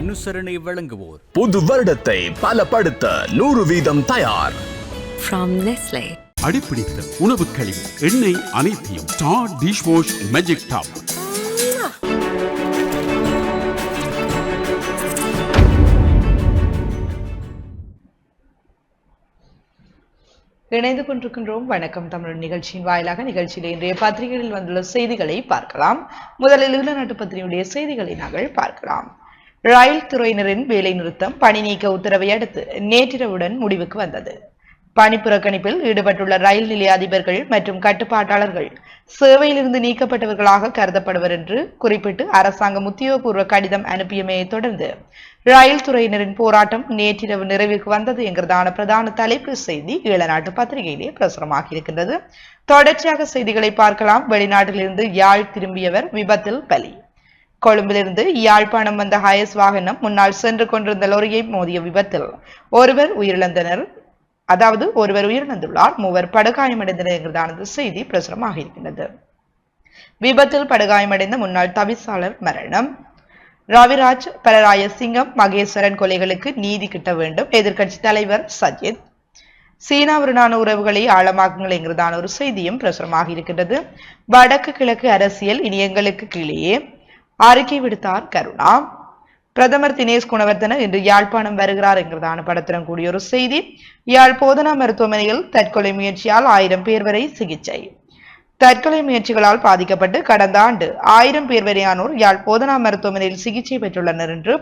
அனுசரணை வழங்குவோர். புது வருடத்தை பலப்படுத்த நூறு வீதம் தயார். From Nestle. அடிப்பிடித்த உணவு கழிவு எண்ணெய் அனைத்தையும் star dish wash magic top இணைந்து கொண்டிருக்கின்றோம். வணக்கம். தமிழ் நிகழ்ச்சியின் வாயிலாக நிகழ்ச்சியில் இன்றைய பத்திரிகைகளில் வந்துள்ள செய்திகளை பார்க்கலாம். முதலில் ஈழநாட்டு பத்திரிகையுடைய செய்திகளை நாங்கள் பார்க்கலாம். ரயில் துறையினரின் வேலை நிறுத்தம் பணி நீக்க உத்தரவை அடுத்து நேற்றிரவுடன் முடிவுக்கு வந்தது. பணி புறக்கணிப்பில் ஈடுபட்டுள்ள ரயில் நிலைய அதிபர்கள் மற்றும் கட்டுப்பாட்டாளர்கள் சேவையிலிருந்து நீக்கப்பட்டவர்களாக கருதப்படுவர் என்று குறிப்பிட்டு அரசாங்கம் உத்தியோகபூர்வ கடிதம் அனுப்பியமையை தொடர்ந்து ரயில் துறையினரின் போராட்டம் நேற்றிரவு நிறைவுக்கு வந்தது என்கிறதான பிரதான தலைப்பு செய்தி ஈழநாட்டு பத்திரிகையிலே பிரசுரமாகி இருக்கின்றது தொடர்ச்சியாக செய்திகளை பார்க்கலாம். வெளிநாட்டிலிருந்து யாழ் திரும்பியவர் விபத்தில் பலி. கொழும்பிலிருந்து யாழ்ப்பாணம் வந்த ஹயஸ் வாகனம் முன்னால் சென்று கொண்டிருந்த லோரியை மோதிய விபத்தில் ஒருவர் உயிரிழந்தனர். அதாவது ஒருவர் உயிரிழந்துள்ளார். மூவர் படுகாயமடைந்தனர் என்கிறதானது செய்தி பிரசுரமாக இருக்கின்றது. விபத்தில் படுகாயமடைந்த முன்னாள் தவிசாளர் மரணம். ரவிராஜ் பலராய சிங்கம் மகேஸ்வரன் கொலைகளுக்கு நீதி கிட்ட வேண்டும். எதிர்க்கட்சி தலைவர் சஜித். சீனாவுடனான உறவுகளை ஆழமாக்குங்கள் என்கிறதான ஒரு செய்தியும் பிரசுரமாக இருக்கின்றது. வடக்கு கிழக்கு அரசியல் இனி எங்களுக்கு கீழேயே அறிக்கை விடுத்தார் கருணா. பிரதமர் தினேஷ் குணவர்த்தன இன்று யாழ்ப்பாணம் வருகிறார் என்கிறதான படத்துடன் கூடிய ஒரு செய்தி. யாழ் போதனா மருத்துவமனையில் தற்கொலை முயற்சியால் ஆயிரம் பேர் வரை சிகிச்சை. தற்கொலை முயற்சிகளால் பாதிக்கப்பட்டு கடந்த ஆண்டு ஆயிரம் பேர் வரையானோர் யாழ் போதனா மருத்துவமனையில் சிகிச்சை பெற்றுள்ளனர் என்று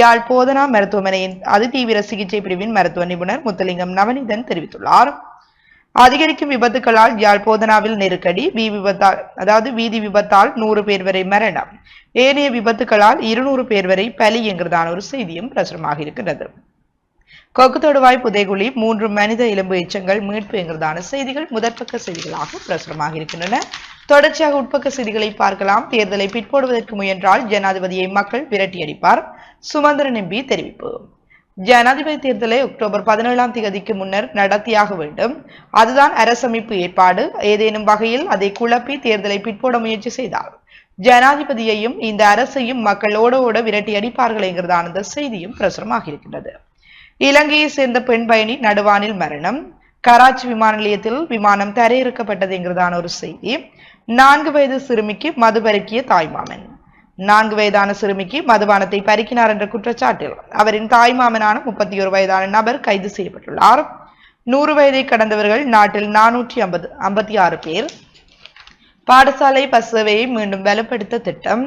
யாழ் போதனா மருத்துவமனையின் அதிதீவிர சிகிச்சை பிரிவின் மருத்துவ நிபுணர் முத்தலிங்கம் நவநீதன் தெரிவித்துள்ளார். அதிகரிக்கும் விபத்துகளால் யாழ் போதனாவில் நெருக்கடி வீ விபத்தால் அதாவது வீதி விபத்தால் நூறு பேர் வரை மரணம். ஏனைய விபத்துகளால் இருநூறு பேர் வரை பலி என்கிறதான ஒரு செய்தியும் பிரசுரமாக இருக்கிறது கொக்கு தொடுவாய் புதைகுழி மூன்று மனித எலும்பு எச்சங்கள் மீட்பு என்கிறதான செய்திகள் முதற்பக்க செய்திகளாக பிரசுரமாக இருக்கின்றன. தொடர்ச்சியாக உட்பக்க செய்திகளை பார்க்கலாம். தேர்தலை பிற்போடுவதற்கு முயன்றால் ஜனாதிபதியை மக்கள் விரட்டியடிப்பார். சுமந்திரன் எம்பி தெரிவிப்பு. ஜனாதிபதி தேர்தலை அக்டோபர் பதினேழாம் தேதிக்கு முன்னர் நடத்தியாக வேண்டும். அதுதான் அரசமைப்பு ஏற்பாடு. ஏதேனும் வகையில் அதை குழப்பி தேர்தலை பிற்போட முயற்சி செய்தார் ஜனாதிபதியையும் இந்த அரசையும் மக்கள் ஓட ஓட விரட்டி அடிப்பார்கள் என்கிறதான இந்த செய்தியும் பிரசுரமாக இருக்கின்றது. இலங்கையை சேர்ந்த பெண் பயணி நடுவானில் மரணம். கராச்சி விமான நிலையத்தில் விமானம் தரையிறக்கப்பட்டது என்கிறதான ஒரு செய்தி. நான்கு வயது சிறுமிக்கு மது பருக்கிய தாய்மாமன். நான்கு வயதான சிறுமிக்கு மதுபானத்தை பறிக்கினார் என்ற குற்றச்சாட்டில் அவரின் தாய்மாமனான முப்பத்தி ஒரு வயதான நபர் கைது செய்யப்பட்டுள்ளார். நூறு வயதை கடந்தவர்கள் நாட்டில் நானூற்றி ஐம்பது ஐம்பத்தி ஆறு பேர். பாடசாலை பஸ் சேவையை மீண்டும் வலுப்படுத்த திட்டம்.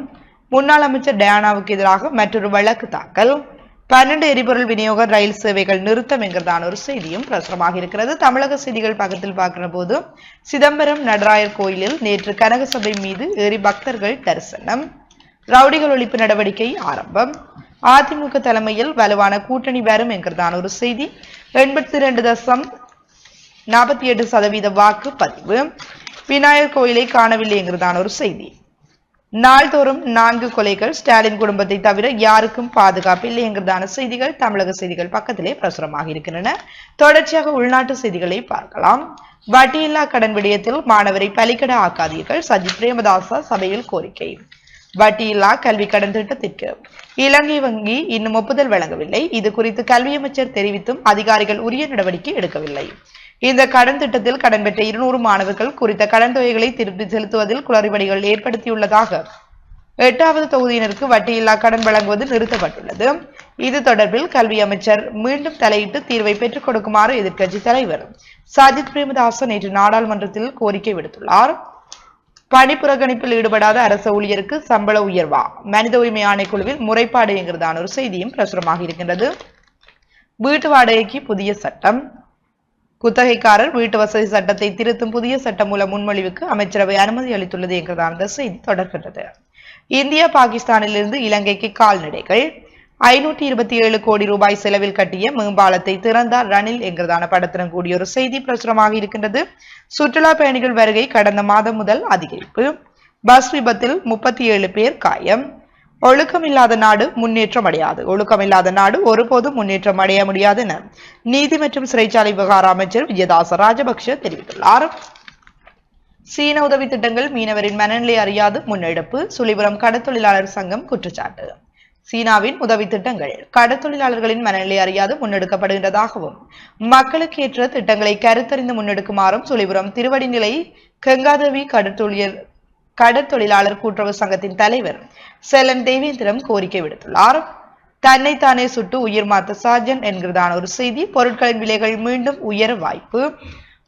முன்னாள் அமைச்சர் டயானாவுக்கு எதிராக மற்றொரு வழக்கு தாக்கல். பன்னெண்டு எரிபொருள் விநியோக ரயில் சேவைகள் நிறுத்தம் என்கிறதான ஒரு செய்தியும் பிரசுரமாக இருக்கிறது. தமிழக செய்திகள் பக்கத்தில் பார்க்கிற போது சிதம்பரம் நடராயர் கோயிலில் நேற்று கனகசபை மீது ஏறி பக்தர்கள் தரிசனம். ரவுடிகள் ஒழிப்பு நடவடிக்கை ஆரம்பம். அதிமுக தலைமையில் வலுவான கூட்டணி வரும் என்கிறதான ஒரு செய்தி. எண்பத்தி இரண்டு தசம் நாற்பத்தி எட்டு சதவீத வாக்கு பதிவு. விநாயகர் கோயிலை காணவில்லை என்கிறதான ஒரு செய்தி. நாள்தோறும் நான்கு கொலைகள் ஸ்டாலின் குடும்பத்தை தவிர யாருக்கும் பாதுகாப்பு இல்லை என்கிறதான செய்திகள் தமிழக செய்திகள் பக்கத்திலே பிரசுரமாக இருக்கின்றன. தொடர்ச்சியாக உள்நாட்டு செய்திகளை பார்க்கலாம். வட்டியில்லா கடன் விடயத்தில் மாணவரை பலிக்கட ஆக்காதீர்கள். சஜித் பிரேமதாசா சபையில் கோரிக்கை. வட்டியில்லா கல்வி கடன் திட்டத்திற்கு. இலங்கை வங்கி இன்னும் ஒப்புதல் வழங்கவில்லை. இது குறித்து கல்வி அமைச்சர் தெரிவித்தும் அதிகாரிகள் உரிய நடவடிக்கை எடுக்கவில்லை. இந்த கடன் திட்டத்தில் கடன் பெற்ற இருநூறு மாணவர்கள் குறித்த கடன் தொகைகளை திருப்பி செலுத்துவதில் குளறுபடிகள் ஏற்படுத்தியுள்ளதாக எட்டாவது தொகுதியினருக்கு வட்டியில்லா கடன் வழங்குவது நிறுத்தப்பட்டுள்ளது. இது தொடர்பில் கல்வி அமைச்சர் மீண்டும் தலையிட்டு தீர்வை பெற்றுக் கொடுக்குமாறு எதிர்க்கட்சி தலைவர் சஜித் பிரேமதாசன் நேற்று நாடாளுமன்றத்தில் கோரிக்கை விடுத்துள்ளார். பணி புறக்கணிப்பில் ஈடுபடாத அரசு ஊழியருக்கு சம்பள உயர்வா? மனித உரிமை ஆணைக்குழுவில் முறைப்பாடு என்கிறதான ஒரு செய்தியும் பிரசுரமாக இருக்கின்றது. வீட்டு வாடகைக்கு புதிய சட்டம். குத்தகைக்காரர் வீட்டு வசதி சட்டத்தை திருத்தும் புதிய சட்டம் மூலம் முன்மொழிவுக்கு அமைச்சரவை அனுமதி அளித்துள்ளது என்கிறதான அந்த செய்தி தொடர்கின்றது. இந்தியா பாகிஸ்தானிலிருந்து இலங்கைக்கு கால்நடைகள். ஐநூற்றி இருபத்தி ஏழு கோடி ரூபாய் செலவில் கட்டிய மேம்பாலத்தை திறந்தார் ரணில் என்கிறதான படத்துடன் கூடிய ஒரு செய்தி பிரசுரமாக இருக்கின்றது. சுற்றுலா பயணிகள் வருகை கடந்த மாதம் முதல் அதிகரிப்பு. பஸ் விபத்தில் முப்பத்தி ஏழு பேர் காயம். ஒழுக்கமில்லாத நாடு முன்னேற்றம் அடையாது. ஒழுக்கமில்லாத நாடு ஒருபோதும் முன்னேற்றம் அடைய முடியாது என நீதி மற்றும் சிறைச்சாலை விவகார அமைச்சர் விஜயதாச ராஜபக்ஷ தெரிவித்துள்ளார். சீன உதவி திட்டங்கள் மீனவரின் மனநிலை அறியாது. முன்னெடுப்பு. சுழிபுரம் கடத்தொழிலாளர் சங்கம் குற்றச்சாட்டு. சீனாவின் உதவி திட்டங்கள் கடத்தொழிலாளர்களின் மனநிலை அறியாது முன்னெடுக்கப்படுகின்றதாகவும் மக்களுக்கு ஏற்ற திட்டங்களை கருத்தறிந்து முன்னெடுக்குமாறும் சுழிபுரம் திருவடிநிலை கங்காதேவி கடற்தொழில் கடற்தொழிலாளர் கூட்டுறவு சங்கத்தின் தலைவர் செல்லன் தேவேந்திரம் கோரிக்கை விடுத்துள்ளார். தன்னைத்தானே சுட்டு உயிர் மாத்த சார்ஜன் என்கிறதான ஒரு செய்தி பொருட்களின் விலைகள் மீண்டும் உயர வாய்ப்பு.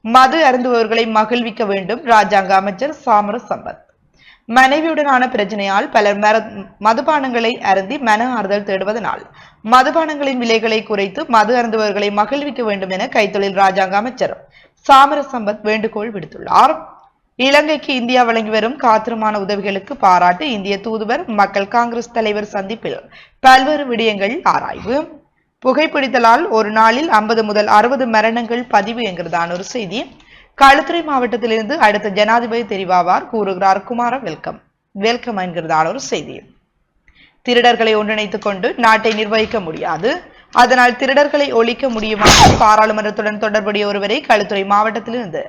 மது அருந்துபவர்களை மகிழ்விக்க வேண்டும் ராஜாங்க அமைச்சர் சாமர சம்பத் மனைவியுடனான பிரச்சனையால் பலர் மதுபானங்களை அருந்தி மன ஆறுதல் தேடுவதனால். மதுபானங்களின் விலைகளை குறைத்து மது அருந்துபவர்களை மகிழ்விக்க வேண்டும் என கைத்தொழில் ராஜாங்க அமைச்சர் சாமர சம்பத் வேண்டுகோள் விடுத்துள்ளார். இலங்கைக்கு இந்தியா வழங்கி வரும் காத்திரமான உதவிகளுக்கு பாராட்டு இந்திய தூதுவர் மக்கள் காங்கிரஸ் தலைவர் சந்திப்பில் பல்வேறு விடயங்கள் ஆராய்வு. புகைப்பிடித்தலால் ஒரு நாளில் ஐம்பது முதல் அறுபது மரணங்கள் பதிவு என்கிறதான ஒரு செய்தி. களுத்துறை மாவட்டத்திலிருந்து அடுத்த ஜனாதிபதி தெரிவாவார் கூறுகிறார் குமார வெல்கம். வெல்கம் என்கிறதான ஒரு செய்தி திருடர்களை ஒன்றிணைத்துக் கொண்டு நாட்டை நிர்வகிக்க முடியாது. அதனால் திருடர்களை ஒழிக்க முடியுமா பாராளுமன்றத்துடன் தொடர்புடைய ஒருவரை களுத்துறை மாவட்டத்திலிருந்து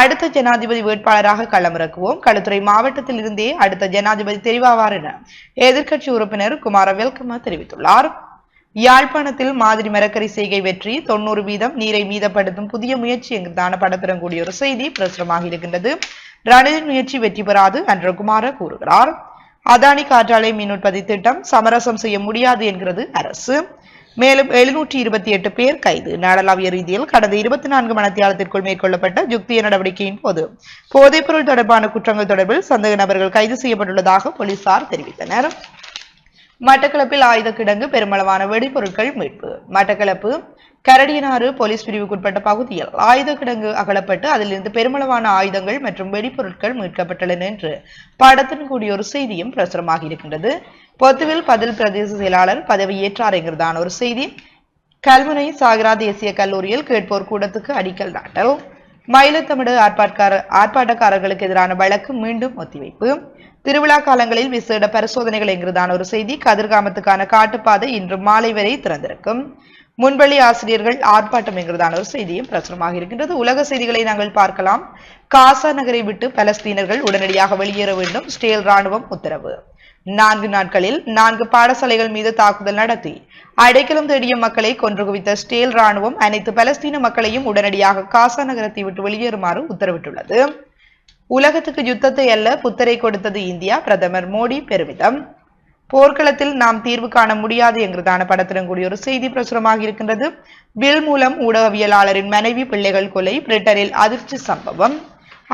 அடுத்த ஜனாதிபதி வேட்பாளராக களமிறக்குவோம். களுத்துறை மாவட்டத்தில் இருந்தே அடுத்த ஜனாதிபதி தெரிவாவார் என எதிர்க்கட்சி உறுப்பினர் குமார வெல்கம தெரிவித்துள்ளார். யாழ்ப்பாணத்தில் மாதிரி மரக்கறி செய்கை வெற்றி தொண்ணூறு வீதம் நீரை மீதப்படுத்தும் புதிய முயற்சி என்கிறதான படப்பெறக்கூடிய ஒரு செய்தி பிரசுரமாக இருக்கின்றது. ரணிலின் முயற்சி வெற்றி பெறாது அன்றகுமார கூறுகிறார். அதானி காற்றாலை மின் உற்பத்தி திட்டம் சமரசம் செய்ய முடியாது என்கிறது அரசு. மேலும் எழுநூற்றி இருபத்தி எட்டு பேர் கைது. நாடளாவிய ரீதியில் கடந்த இருபத்தி நான்கு மணித்தியாலத்திற்குள் மேற்கொள்ளப்பட்ட ஜுக்திய நடவடிக்கையின் போது போதைப்பொருள் தொடர்பான குற்றங்கள் தொடர்பில் சந்தேக நபர்கள் கைது செய்யப்பட்டுள்ளதாக போலீசார் தெரிவித்தனர். மட்டக்களப்பில் ஆயுத கிடங்கு பெருமளவான வெடிபொருட்கள் மீட்பு. மட்டக்களப்பு கரடியனாறு போலீஸ் பிரிவுக்குட்பட்ட பகுதியில் ஆயுத கிடங்கு அகலப்பட்டு அதிலிருந்து பெருமளவான ஆயுதங்கள் மற்றும் வெடிபொருட்கள் மீட்கப்பட்டுள்ளன என்று படத்துடன் கூடிய ஒரு செய்தியும் பிரசுரமாகி இருக்கின்றது. பொத்துவில் பதில் பிரதேச செயலாளர் பதவியேற்றார் என்கிறதான ஒரு செய்தி. கல்முனை சாகரா தேசிய கல்லூரியில் கேட்போர் கூடத்துக்கு அடிக்கல் நாட்டல். மயிலத்தமிடு ஆர்ப்பாட்கார ஆர்ப்பாட்டக்காரர்களுக்கு எதிரான வழக்கு மீண்டும் ஒத்திவைப்பு. திருவிழா காலங்களில் விசேட பரிசோதனைகள் என்கிறதான ஒரு செய்தி கதிர்காமத்துக்கான காட்டுப்பாதை இன்று மாலை வரை திறந்திருக்கும். முன்பள்ளி ஆசிரியர்கள் ஆர்ப்பாட்டம் என்கிறதான ஒரு செய்தியும் பிரசுரமாக இருக்கின்றது. உலக செய்திகளை நாங்கள் பார்க்கலாம். காசா நகரை விட்டு பலஸ்தீனர்கள் உடனடியாக வெளியேற வேண்டும். ஸ்டேல் ராணுவம் உத்தரவு. நான்கு நாட்களில் நான்கு பாடசாலைகள் மீது தாக்குதல் நடத்தி அடைக்கலம் தேடிய மக்களை கொன்று குவித்த ஸ்டேல் ராணுவம் அனைத்து பலஸ்தீன மக்களையும் உடனடியாக காசா நகரத்தை விட்டு வெளியேறுமாறு உத்தரவிட்டுள்ளது. உலகத்துக்கு யுத்தத்தை அல்ல புத்தரை கொடுத்தது இந்தியா பிரதமர் மோடி பெருமிதம். போர்க்களத்தில் நாம் தீர்வு காண முடியாது என்கிறதான படத்துடன் கூடிய ஒரு செய்தி பிரசுரமாக இருக்கின்றது. பில் மூலம் ஊடகவியலாளரின் மனைவி பிள்ளைகள் கொலை பிரிட்டனில் அதிர்ச்சி சம்பவம்.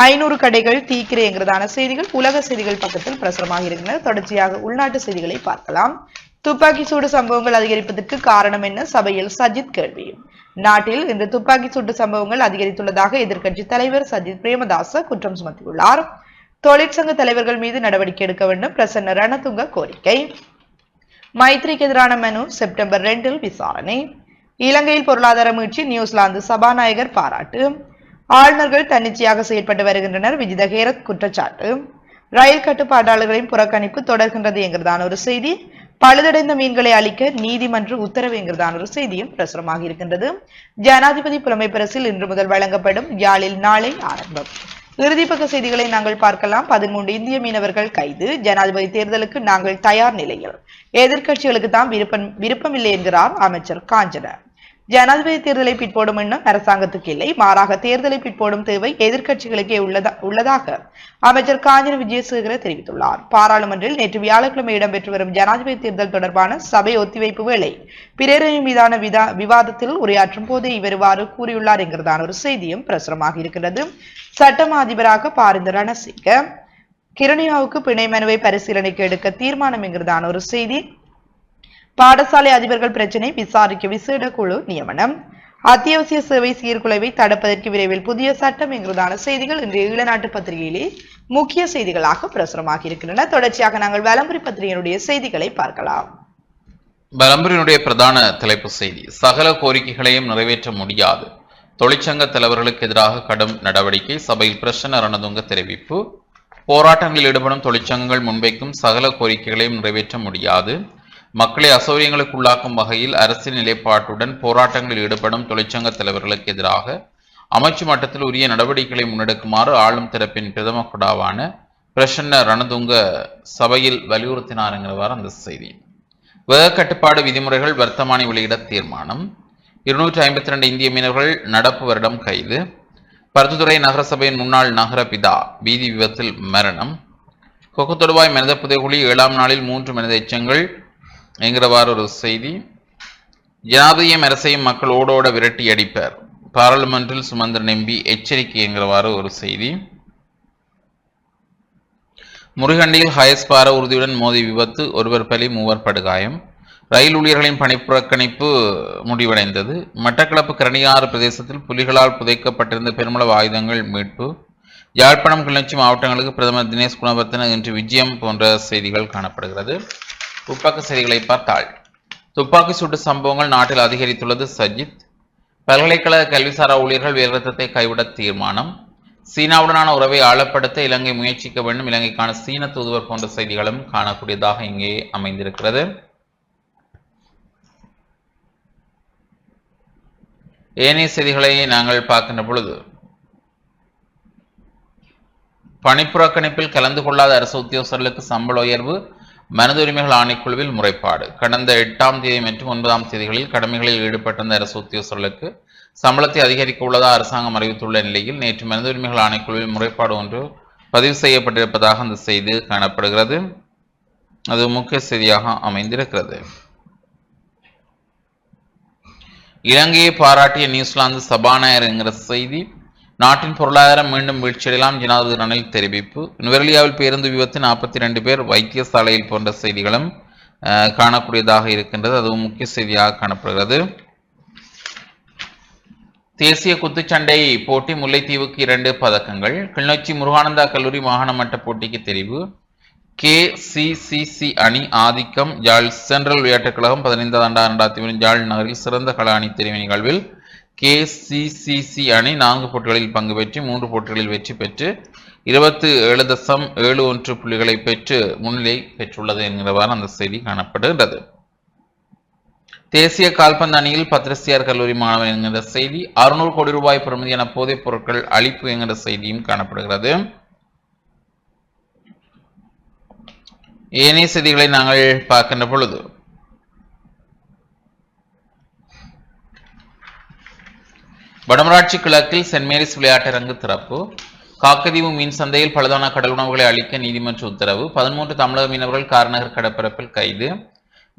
ஐநூறு கடைகள் தீக்கிரைங்கிறதான செய்திகள் உலக செய்திகள் பக்கத்தில் பிரசுரமாக இருக்கின்றன. தொடர்ச்சியாக உள்நாட்டு செய்திகளை பார்க்கலாம். துப்பாக்கி சூடு சம்பவங்கள் அதிகரிப்பதற்கு காரணம் என்ன? சபையில் சஜித் கேள்வி. நாட்டில் இன்று துப்பாக்கி சூட்டு சம்பவங்கள் அதிகரித்துள்ளதாக எதிர்க்கட்சி தலைவர் சஜித் பிரேமதாச குற்றம் சுமத்தியுள்ளார். தொழிற்சங்க தலைவர்கள் மீது நடவடிக்கை எடுக்க வேண்டும். பிரசன்ன ரணதுங்க கோரிக்கை. மைத்ரிக்கு எதிரான மனு செப்டம்பர் ரெண்டில் விசாரணை. இலங்கையில் பொருளாதார மீட்சி நியூசிலாந்து சபாநாயகர் பாராட்டு. ஆளுநர்கள் தன்னிச்சையாக செயற்பட்டு வருகின்றனர். விஜித ஹேரத் குற்றச்சாட்டு. ரயில் கட்டுப்பாட்டாளர்களின் புறக்கணிப்பு தொடர்கின்றது என்கிறதான ஒரு செய்தி. பழுதடைந்த மீன்களை அளிக்க நீதிமன்ற உத்தரவு என்கிறதான ஒரு செய்தியும் பிரசுரமாக இருக்கின்றது. ஜனாதிபதி புலமை பரிசில் இன்று முதல் வழங்கப்படும் யாழில் நாளை ஆரம்பம். இறுதிப்பக்க செய்திகளை நாங்கள் பார்க்கலாம். பதிமூன்று இந்திய மீனவர்கள் கைது. ஜனாதிபதி தேர்தலுக்கு நாங்கள் தயார் நிலையில். எதிர்க்கட்சிகளுக்கு தான் விருப்பம் விருப்பமில்லை என்கிறார் அமைச்சர் காஞ்சன. ஜனாதிபதி தேர்தலை பிற்போடும் எண்ணம் அரசாங்கத்துக்கு இல்லை. மாறாக தேர்தலை பிற்போடும் தேவை எதிர்க்கட்சிகளுக்கே உள்ளதா உள்ளதாக அமைச்சர் காஞ்சன விஜயசேகர தெரிவித்துள்ளார். பாராளுமன்றில் நேற்று வியாழக்கிழமை இடம்பெற்று வரும் ஜனாதிபதி தேர்தல் தொடர்பான சபை ஒத்திவைப்பு வேளை பிறரின் மீதான விதா விவாதத்தில் உரையாற்றும் போதே இவர் இவ்வாறு கூறியுள்ளார் என்கிறதான ஒரு செய்தியும் பிரசுரமாக இருக்கிறது சட்டமா அதிபராக பாரிந்த ரணசிங்க. கிரணியாவுக்கு பிணை மனுவை பரிசீலனைக்கு எடுக்க தீர்மானம் என்கிறதான ஒரு செய்தி பாடசாலை அதிபர்கள் பிரச்சினை விசாரிக்க விசேட குழு நியமனம். அத்தியாவசிய சேவை சீர்குலைவை தடுப்பதற்கு விரைவில் புதிய சட்டம் என்கிறதான செய்திகள் இன்றைய ஈழநாட்டு பத்திரிகையிலே முக்கிய செய்திகளாக பிரசுரமாக இருக்கின்றன. தொடர்ச்சியாக நாங்கள் வலம்புரி பத்திரிகையினுடைய செய்திகளை பார்க்கலாம். வலம்புரியினுடைய பிரதான தலைப்பு செய்தி சகல கோரிக்கைகளையும் நிறைவேற்ற முடியாது. தொழிற்சங்க தலைவர்களுக்கு எதிராக கடும் நடவடிக்கை சபையில் பிரசன்ன ரணதுங்க தெரிவிப்பு. போராட்டங்களில் ஈடுபடும் தொழிற்சங்கங்கள் முன்வைக்கும் சகல கோரிக்கைகளையும் நிறைவேற்ற முடியாது. மக்களை அசௌகரியங்களுக்குள்ளாக்கும் வகையில் அரசின் நிலைப்பாட்டுடன் போராட்டங்களில் ஈடுபடும் தொழிற்சங்க தலைவர்களுக்கு எதிராக அமைச்சு மட்டத்தில் உரிய நடவடிக்கைகளை முன்னெடுக்குமாறு ஆளும் தரப்பின் பிரதம குடாவான பிரசன்ன ரணதுங்க சபையில் வலியுறுத்தினார் அந்த செய்தி. வேக கட்டுப்பாடு விதிமுறைகள் வர்த்தமானி வெளியிட தீர்மானம். இருநூற்றி ஐம்பத்தி ரெண்டு இந்திய மீனவர்கள் நடப்பு வருடம் கைது. பருத்துத்துறை நகரசபையின் முன்னாள் நகர பிதா வீதி விபத்தில் மரணம். கொக்கத்தொடுவாய் மனித புதைகுழி ஏழாம் நாளில் மூன்று மனித எச்சங்கள் என்கிறவாறு ஒரு செய்தி. ஜனாதிபதியும் அரசையும் மக்கள் ஓடோட விரட்டி அடிப்பார். பாராளுமன்றில் சுமந்திரன் எம்பி எச்சரிக்கை என்கிறவாறு ஒரு செய்தி. முருகண்டியில் ஹயஸ்பார உறுதியுடன் மோதி விபத்து ஒருவர் பலி மூவர் படுகாயம். ரயில் ஊழியர்களின் பணிப்புறக்கணிப்பு முடிவடைந்தது. மட்டக்களப்பு கரணியாறு பிரதேசத்தில் புலிகளால் புதைக்கப்பட்டிருந்த பெருமளவு ஆயுதங்கள் மீட்பு. யாழ்ப்பாணம் கிளர்ச்சி மாவட்டங்களுக்கு பிரதமர் தினேஷ் குணவர்த்தன இன்று விஜயம் போன்ற செய்திகள் காணப்படுகிறது. உட்பக்க செய்திகளை பார்த்தால் துப்பாக்கி சூட்டு சம்பவங்கள் நாட்டில் அதிகரித்துள்ளது சஜித். பல்கலைக்கழக கல்விசாரா ஊழியர்கள் வேலைநிறுத்தத்தை கைவிட தீர்மானம். சீனாவுடனான உறவை ஆழப்படுத்த இலங்கை முயற்சிக்க வேண்டும். இலங்கைக்கான சீன தூதுவர் போன்ற செய்திகளும் காணக்கூடியதாக இங்கே அமைந்திருக்கிறது. ஏனைய செய்திகளை நாங்கள் பார்க்கின்ற பொழுது பணிப்புறக்கணிப்பில் கலந்து கொள்ளாத அரசு உத்தியோகர்களுக்கு சம்பள உயர்வு மனித உரிமைகள் ஆணைக்குழுவில் முறைப்பாடு. கடந்த எட்டாம் தேதி மற்றும் ஒன்பதாம் தேதிகளில் கடமைகளில் ஈடுபட்டிருந்த அரசு உத்தியோகர்களுக்கு சம்பளத்தை அதிகரிக்க உள்ளதா அரசாங்கம் அறிவித்துள்ள நிலையில் நேற்று மனித உரிமைகள் ஆணைக்குழுவில் முறைப்பாடு ஒன்று பதிவு செய்யப்பட்டிருப்பதாக அந்த செய்தி காணப்படுகிறது. அது முக்கிய செய்தியாக அமைந்திருக்கிறது. இலங்கையை பாராட்டிய நியூசிலாந்து சபாநாயகர் என்கிற செய்தி நாட்டின் பொருளாதாரம் மீண்டும் வீழ்ச்சியடையலாம். ஜனாதிபதி ரணில் தெரிவிப்பு. நுவரெலியாவில் பேருந்து விபத்து நாற்பத்தி ரெண்டு பேர் வைத்தியசாலையில் போன்ற செய்திகளும் காணக்கூடியதாக இருக்கின்றது. அதுவும் முக்கிய செய்தியாக காணப்படுகிறது. தேசிய குத்துச்சண்டை போட்டி முல்லைத்தீவுக்கு இரண்டு பதக்கங்கள். கிளிநொச்சி முருகானந்தா கல்லூரி மாகாண மட்ட போட்டிக்கு தெரிவு. கே சி சி சி அணி ஆதிக்கம். ஜாழ் சென்ட்ரல் விளையாட்டுக் கழகம் பதினைந்தாவது ஆண்டு இரண்டாயிரத்தி மூணு ஜாழ் நகரில் சிறந்த கல அணி தெரிவு நிகழ்வில் கேசிசிசி அணி நான்கு போட்டிகளில் பங்கு பெற்று மூன்று போட்டிகளில் வெற்றி பெற்று இருபத்து ஏழு தசம் ஏழு ஒன்று புள்ளிகளை பெற்று முன்னிலை பெற்றுள்ளது என்கிறவாறு அந்த செய்தி காணப்படுகிறது தேசிய கால்பந்து அணியில் பத்ரசியார் கல்லூரி மாணவன் என்கிற செய்தி அறுநூறு கோடி ரூபாய் பெறுமதியான போதைப் பொருட்கள் அளிப்பு என்கிற செய்தியும் காணப்படுகிறது. ஏனைய செய்திகளை நாங்கள் பார்க்கின்ற பொழுது வடமராட்சி கிழக்கில் சென்ட் மேரிஸ் விளையாட்டரங்கு திறப்பு. காக்கதீவு மீன் சந்தையில் பழுதான கடல் உணவுகளை அளிக்க நீதிமன்ற உத்தரவு. பதிமூன்று தமிழக மீனவர்கள் காரநகர் கடற்பரப்பில் கைது.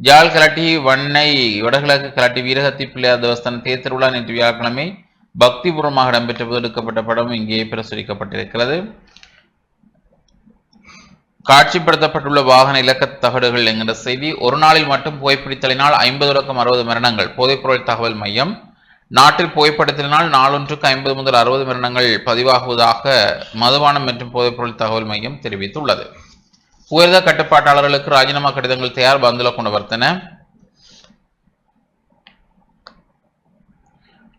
ஜால் கலாட்டி வண்ணை வடகிழக்கு கலாட்டி வீரகத்தி பிள்ளையார் தேவஸ்தான தேர் திருவிழா நேற்று வியாழக்கிழமை பக்திபூர்வமாக இடம்பெற்ற போது எடுக்கப்பட்ட படம் இங்கே பிரசுரிக்கப்பட்டிருக்கிறது. காட்சிப்படுத்தப்பட்டுள்ள வாகன இலக்க தகடுகள் என்கிற செய்தி ஒரு நாளில் மட்டும் புகைப்பிடித்தலினால் ஐம்பது தொடக்கம் அறுபது மரணங்கள். போதைப்பொருள் தகவல் மையம். நாட்டில் புகைப்படத்தினால் நாளொன்றுக்கு ஐம்பது முதல் அறுபது மரணங்கள் பதிவாகுவதாக மதுபானம் மற்றும் போதைப்பொருள் தகவல் மையம் தெரிவித்துள்ளது. உயர்த கட்டுப்பாட்டாளர்களுக்கு ராஜினாமா கடிதங்கள் தயார் பந்துல கொண்டு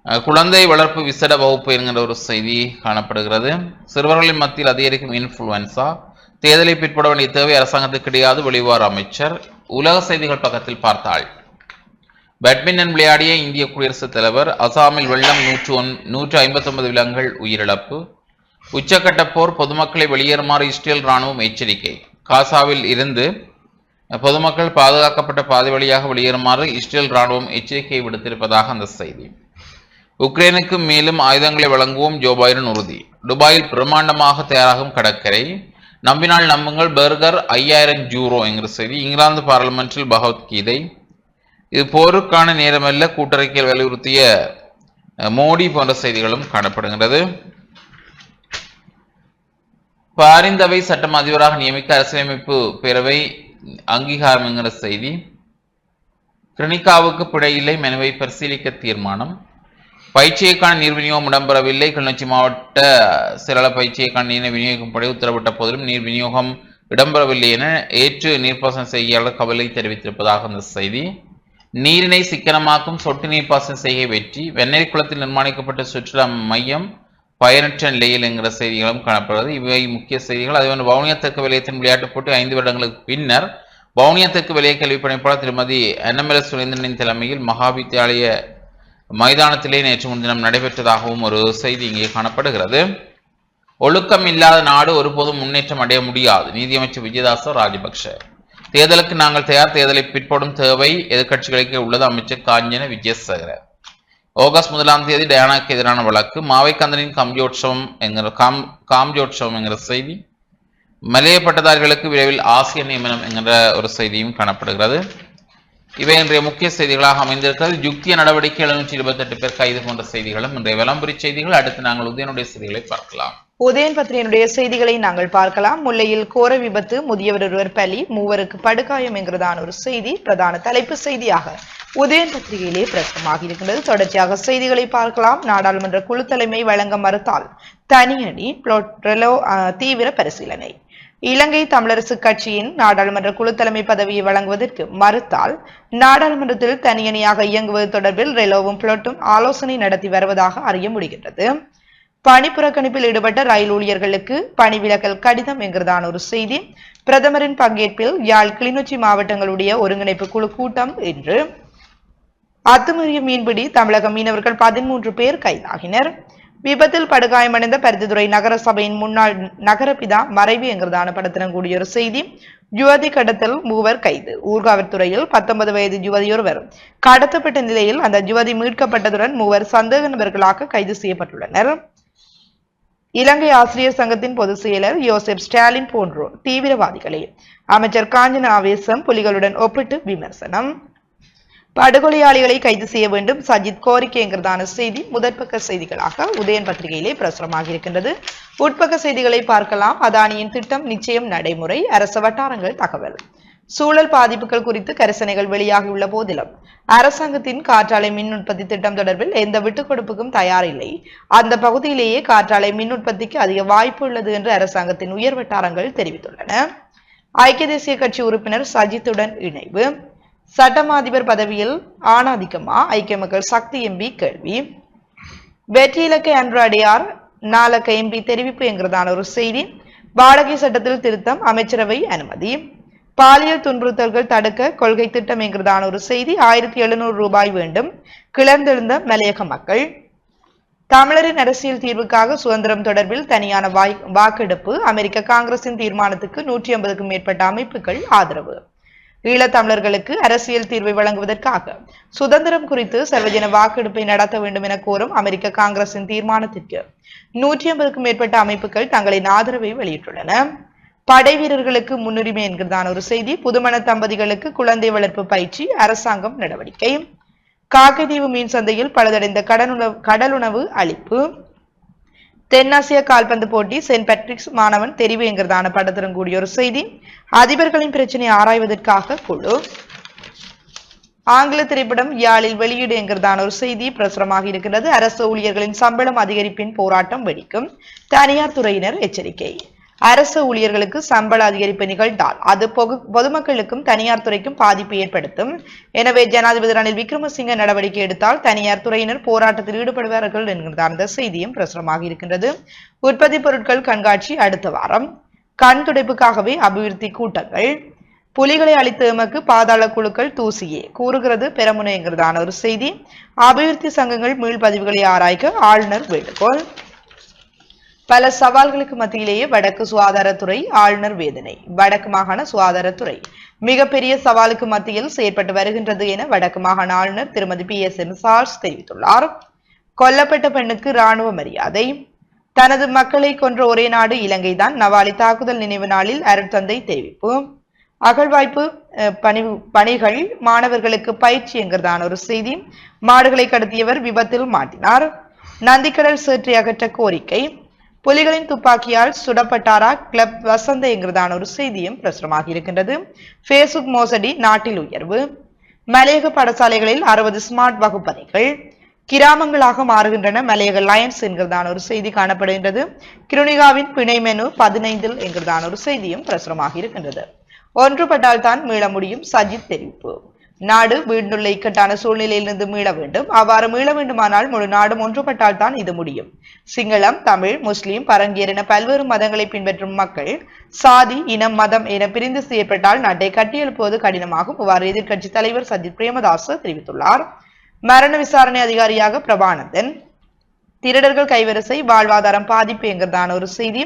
அஹ், குழந்தை வளர்ப்பு விசேட வகுப்பு என்கிற ஒரு செய்தி காணப்படுகிறது. சிறுவர்களின் மத்தியில் அதிகரிக்கும் இன்ஃபுளுவன்சா தேர்தலை பிற்பட வேண்டிய தேவை அரசாங்கத்துக்கு கிடையாது வெளிவார அமைச்சர். உலக செய்திகள் பக்கத்தில் பார்த்தாள் பேட்மிண்டன் விளையாடிய இந்திய குடியரசுத் தலைவர் அசாமில் வெள்ளம் நூற்று ஒன் நூற்று ஐம்பத்தொன்பது விலங்குகள் உயிரிழப்பு. உச்சக்கட்ட போர் பொதுமக்களை வெளியேறுமாறு இஸ்ரேல் ராணுவம் எச்சரிக்கை. காசாவில் இருந்து பொதுமக்கள் பாதுகாக்கப்பட்ட பாதை வழியாக வெளியேறுமாறு இஸ்ரேல் ராணுவம் எச்சரிக்கை விடுத்திருப்பதாக அந்த செய்தி. உக்ரைனுக்கு மேலும் ஆயுதங்களை வழங்குவோம் ஜோ பைடன் உறுதி. துபாயில் பிரம்மாண்டமாக தயாராகும் கடற்கரை. நம்பினால் நம்புங்கள் பர்கர் ஐயாயிரம் ஜூரோ என்கிற செய்தி. இங்கிலாந்து பாராளுமன்றில் பகவத்கீதை இது போருக்கான நேரமல்ல கூட்டறிக்கையில் வலியுறுத்திய மோடி போன்ற செய்திகளும் காணப்படுகிறது பாரிந்தவை சட்டம் அதிபராக நியமிக்க அரசியலமைப்பு பேரவை அங்கீகாரம் என்கிற செய்தி. கிரினிகாவுக்கு பிழையில்லை மெனுவை பரிசீலிக்க தீர்மானம். பயிற்சியைக்கான நீர் விநியோகம் இடம்பெறவில்லை கிளிநொச்சி மாவட்ட சிரள பயிற்சியைக்கான நீரை விநியோகிக்கும்படி உத்தரவிட்ட போதிலும் நீர் விநியோகம் இடம்பெறவில்லை என ஏற்று நீர்ப்பாசன செய்தியாளர் கவலை தெரிவித்திருப்பதாக அந்த செய்தி. நீரினை சிக்கனமாக்கும் சொட்டு நீர்ப்பாசன செய்கை வெற்றி வெண்ணெய் குளத்தில் நிர்மாணிக்கப்பட்ட சுற்றுலா மையம் பயனற்ற நிலையில் என்கிற செய்திகளும் காணப்படுகிறது. இவை முக்கிய செய்திகள். அதேபோன்று வவுனியா தெற்கு விளையத்தின் விளையாட்டுப் போட்டி ஐந்து வருடங்களுக்கு பின்னர் வவுனியா தெற்கு விலைய கல்வி பணிப்பாளர் திருமதி என்எம்எல்எஸ் சுரேந்திரனின் தலைமையில் மகாவித்தியாலய மைதானத்திலே நேற்று முன்தினம் நடைபெற்றதாகவும் ஒரு செய்தி இங்கே காணப்படுகிறது. ஒழுக்கம் இல்லாத நாடு ஒருபோதும் முன்னேற்றம் அடைய முடியாது. நீதியமைச்சர் விஜயதாச ராஜபக்ஷ. தேர்தலுக்கு நாங்கள் தயார் தேர்தலை பிற்படும் தேவை எதிர்க்கட்சிகளுக்கு உள்ளது அமைச்சர் காஞ்சன விஜயசேகர. ஆகஸ்ட் முதலாம் தேதி டயானாக்கு எதிரான வழக்கு மாவைக்கந்தனின் காம்ஜோட்சவம் என்கிற காம் காம்ஜோட்சவம் என்கிற செய்தி மலைய பட்டதாரிகளுக்கு விரைவில் ஆசிய நியமனம் என்கிற ஒரு செய்தியும் காணப்படுகிறது. இவை இன்றைய முக்கிய செய்திகளாக அமைந்திருக்கிறது. யுக்திய நடவடிக்கை எழுநூற்றி இருபத்தெட்டு பேர் கைது போன்ற செய்திகளும் இன்றைய விளம்பரி செய்திகள் அடுத்து நாங்கள் உதயனுடைய செய்திகளை பார்க்கலாம். உதயன் பத்திரிகையினுடைய செய்திகளை நாங்கள் பார்க்கலாம். முல்லையில் கோர விபத்து முதியவர் ஒருவர் பலி மூவருக்கு படுகாயம் என்கிறதான ஒரு செய்தி பிரதான தலைப்பு செய்தியாக உதயன் பத்திரிகையிலே பிரசுரமாக இருக்கின்றது தொடர்ச்சியாக செய்திகளை பார்க்கலாம். நாடாளுமன்ற குழு தலைமை வழங்க மறுத்தால் தனியணி புளோட்ரெலோ அஹ், தீவிர பரிசீலனை. இலங்கை தமிழரசு கட்சியின் நாடாளுமன்ற குழு தலைமை பதவியை வழங்குவதற்கு மறுத்தால் நாடாளுமன்றத்தில் தனியணியாக இயங்குவது தொடர்பில் ரெலோவும் புளோட்டும் ஆலோசனை நடத்தி வருவதாக அறிய முடிகின்றது. பணி புறக்கணிப்பில் ஈடுபட்ட ரயில் ஊழியர்களுக்கு பணி விலகல் கடிதம் என்கிறதான ஒரு செய்தி. பிரதமரின் பங்கேற்பில் யாழ் கிளிநொச்சி மாவட்டங்களுடைய ஒருங்கிணைப்பு குழு கூட்டம் இன்று. அத்துமீறிய மீன்பிடி தமிழக மீனவர்கள் பதிமூன்று பேர் கைதாகினர். விபத்தில் படுகாயமடைந்த பருத்தித்துறை நகர சபையின் முன்னாள் நகரபிதா மறைவு என்கிறதான படத்தினம் கூடிய ஒரு செய்தி. யுவதி கடத்தல் மூவர் கைது. ஊர்காவல்துறையில் பத்தொன்பது வயது யுவதியொருவர் கடத்தப்பட்ட நிலையில் அந்த யுவதி மீட்கப்பட்டதுடன் மூவர் சந்தேக நபர்களாக கைது செய்யப்பட்டுள்ளனர். இலங்கை ஆசிரியர் சங்கத்தின் பொதுச் செயலர் யோசப் ஸ்டாலின் போன்றோர் தீவிரவாதிகளே. அமைச்சர் காஞ்சன ஆவேசம் புலிகளுடன் ஒப்பிட்டு விமர்சனம். படுகொலையாளிகளை கைது செய்ய வேண்டும். சஜித் கோரிக்கைங்கிறதான செய்தி முதற்பக்க செய்திகளாக உதயன் பத்திரிகையிலே பிரசுரமாக இருக்கின்றது. உட்பக்க செய்திகளை பார்க்கலாம். அதானியின் திட்டம் நிச்சயம் நடைமுறை. அரச வட்டாரங்கள் தகவல். சூழல் பாதிப்புகள் குறித்து கரிசனைகள் வெளியாகியுள்ள போதிலும் அரசாங்கத்தின் காற்றாலை மின் உற்பத்தி திட்டம் தொடர்பில் எந்த விட்டுக் கொடுப்புக்கும் தயாரில்லை. அந்த பகுதியிலேயே காற்றாலை மின் உற்பத்திக்கு அதிக வாய்ப்பு உள்ளது என்று அரசாங்கத்தின் உயர் வட்டாரங்கள் தெரிவித்துள்ளன. ஐக்கிய தேசிய கட்சி உறுப்பினர் சஜித்துடன் இணைவு. சட்டமா அதிபர் பதவியில் ஆணாதிக்கமா? ஐக்கிய மக்கள் சக்தி எம்பி கேள்வி. வெற்றி இலக்கை அன்று அடையார் நாலக்க எம்பி தெரிவிப்பு என்கிறதான ஒரு செய்தி. வாடகை சட்டத்தில் திருத்தம் அமைச்சரவை அனுமதி. பாலியல் துன்புறுத்தல்கள் தடுக்க கொள்கை திட்டம் என்கிறதான ஒரு செய்தி ஆயிரத்தி எழுநூறு ரூபாய் வேண்டும். கிளர்ந்தெழுந்த மலையக மக்கள். தமிழரின் அரசியல் தீர்வுக்காக சுதந்திரம் தொடர்பில் தனியான வாய் வாக்கெடுப்பு. அமெரிக்க காங்கிரசின் தீர்மானத்துக்கு நூற்றி ஐம்பதுக்கும் மேற்பட்ட அமைப்புகள் ஆதரவு. ஈழத்தமிழர்களுக்கு அரசியல் தீர்வை வழங்குவதற்காக சுதந்திரம் குறித்து சர்வஜன வாக்கெடுப்பை நடத்த வேண்டும் என கோரும் அமெரிக்க காங்கிரசின் தீர்மானத்திற்கு நூற்றி ஐம்பதுக்கும் மேற்பட்ட அமைப்புகள் தங்களின் ஆதரவை வெளியிட்டுள்ளன. படை வீரர்களுக்கு முன்னுரிமை என்கிறதான ஒரு செய்தி. புதுமண தம்பதிகளுக்கு குழந்தை வளர்ப்பு பயிற்சி அரசாங்கம் நடவடிக்கை. காக்கைதீவு மீன் சந்தையில் பழுதடைந்த கடனுணவு கடலுணவு அளிப்பு. தென்னாசிய கால்பந்து போட்டி செயின்ட் பேட்ரிக்ஸ் மாணவன் தெரிவு என்கிறதான படத்துடன் கூடிய ஒரு செய்தி. அதிபர்களின் பிரச்சனையை ஆராய்வதற்காக குழு. ஆங்கில திரைப்படம் யாழில் வெளியீடு என்கிறதான ஒரு செய்தி பிரசுரமாக இருக்கிறது அரசு ஊழியர்களின் சம்பளம் அதிகரிப்பின் போராட்டம் வெடிக்கும். தனியார் துறையினர் எச்சரிக்கை. அரசு ஊழியர்களுக்கு சம்பள அதிகரிப்பு நிகழ்ந்தால் அது பொது- பொதுமக்களுக்கும் தனியார் துறைக்கும் பாதிப்பு ஏற்படுத்தும். எனவே ஜனாதிபதி ரணில் விக்ரமசிங்க நடவடிக்கை எடுத்தால் தனியார் துறையினர் போராட்டத்தில் ஈடுபடுவார்கள் என்கிறதான செய்தியும் பிரசுரமாக இருக்கின்றது. உற்பத்தி பொருட்கள் கண்காட்சி அடுத்த வாரம். கண் துடைப்புக்காகவே அபிவிருத்தி கூட்டங்கள். புலிகளை அளித்த எமக்கு பாதாள குழுக்கள் தூசியே கூறுகிறது பெரமுனைங்கிறதான ஒரு செய்தி. அபிவிருத்தி சங்கங்கள் மீள்பதிவுகளை ஆராய்க்க ஆளுநர் வேண்டுகோள். பல சவால்களுக்கு மத்தியிலேயே வடக்கு சுகாதாரத்துறை ஆளுநர் வேதனை. வடக்கு மாகாண சுகாதாரத்துறை. மிகப்பெரிய சவாலுக்கு மத்தியில் செயற்பட்டு வருகின்றது என வடக்கு மாகாண ஆளுநர் திருமதி பி. எஸ். எம். சார்ஸ் தெரிவித்துள்ளார். கொல்லப்பட்ட பெண்ணுக்கு ராணுவ மரியாதை. தனது மக்களை கொன்ற ஒரே நாடு இலங்கைதான். நவாலி தாக்குதல் நினைவு நாளில் அருட்தந்தை தெரிவிப்பு. அகழ்வாய்ப்பு அஹ், பணி பணிகள் மாணவர்களுக்கு பயிற்சி என்கிறதான ஒரு செய்தி. மாடுகளை கடத்தியவர் விபத்தில் மாட்டினார். நந்திக்கடல் சேற்றை அகற்ற கோரிக்கை. புலிகளின் துப்பாக்கியால் சுடப்பட்டாரா கிளப் வசந்த என்கிறதான ஒரு செய்தியும் பிரசுரமாக இருக்கின்றது. பேஸ்புக் மோசடி நாட்டில் உயர்வு. மலையக பாடசாலைகளில் அறுபது ஸ்மார்ட் வகுப்பறைகள். கிராமங்களாக மாறுகின்றன மலையக லயன்ஸ் என்கிறதான ஒரு செய்தி காணப்படுகின்றது. கிருணிகாவின் பிணை மெனு பதினைந்தில் என்கிறதான ஒரு செய்தியும் பிரசுரமாக இருக்கின்றது. ஒன்றுபட்டால் தான் மீள முடியும் சஜித் தெரிவிப்பு. நாடு வீண்டுள்ள இக்கட்டான சூழ்நிலையிலிருந்து மீள வேண்டும். அவ்வாறு மீள வேண்டுமானால் முழு நாடும் ஒன்றுபட்டால் தான் இது முடியும். சிங்களம் தமிழ் முஸ்லிம் பரங்கியர் என பல்வேறு மதங்களை பின்பற்றும் மக்கள் சாதி இனம் மதம் என பிரிந்து செய்யப்பட்டால் நாட்டை கட்டியெழுப்புவது கடினமாகும். இவ்வாறு எதிர்க்கட்சி தலைவர் சஜித் பிரேமதாஸ் தெரிவித்துள்ளார். மரண விசாரணை அதிகாரியாக பிரபானந்தன். திருடர்கள் கைவரிசை வாழ்வாதாரம் பாதிப்பு என்கிறதான ஒரு செய்தி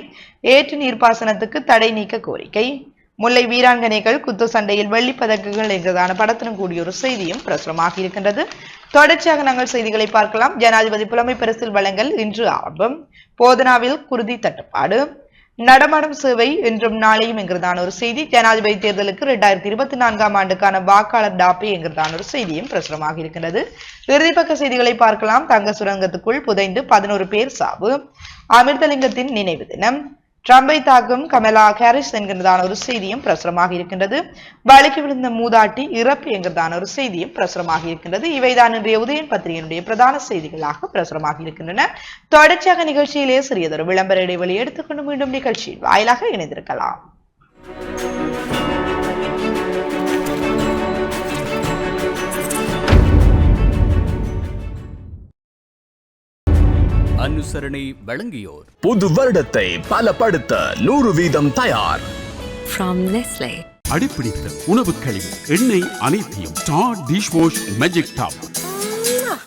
ஏற்று நீர்ப்பாசனத்துக்கு தடை நீக்க கோரிக்கை. முல்லை வீராங்கனைகள் குத்து சண்டையில் வெள்ளிப் என்கிறதான படத்துடன் கூடிய ஒரு செய்தியும் பிரசுரமாக இருக்கின்றது. தொடர்ச்சியாக நாங்கள் செய்திகளை பார்க்கலாம். ஜனாதிபதி புலமை பரிசில் வழங்கல் இன்று ஆரம்பம். போதனாவில் குருதி தட்டுப்பாடு. நடமாடும் சேவை இன்றும் நாளையும் என்கிறதான ஒரு செய்தி. ஜனாதிபதி தேர்தலுக்கு இரண்டாயிரத்தி இருபத்தி நான்காம் ஆண்டுக்கான வாக்காளர் டாப்பே என்கிறதான ஒரு செய்தியும் பிரசுரமாக இருக்கின்றது. இறுதிப்பக்க செய்திகளை பார்க்கலாம். தங்க சுரங்கத்துக்குள் புதைந்து பதினோரு பேர் சாவு. அமிர்தலிங்கத்தின் நினைவு தினம். ட்ரம்பை தாக்கும் கமலா ஹாரிஸ் என்கிறதான ஒரு செய்தியும் பிரசுரமாக இருக்கின்றது. வழுக்கி விழுந்த மூதாட்டி இறப்பு என்கிறதான ஒரு செய்தியும் பிரசுரமாக இருக்கின்றது. இவைதான் இன்றைய உதயன் பத்திரிகையினுடைய பிரதான செய்திகளாக பிரசுரமாக இருக்கின்றன. தொடர்ச்சியாக நிகழ்ச்சியிலே சிறியதொரு விளம்பர இடைவெளி எடுத்துக்கொண்டு மீண்டும் நிகழ்ச்சியில் வாயிலாக இணைந்திருக்கலாம். அனுசரணை வழங்கியோர். புது வருடத்தை பலப்படுத்த நூறு வீதம் தயார். From Nestle. அடிப்பிடித்த உணவுக் கழிவு எண்ணெய் அனைத்தையும் star dish wash magic top.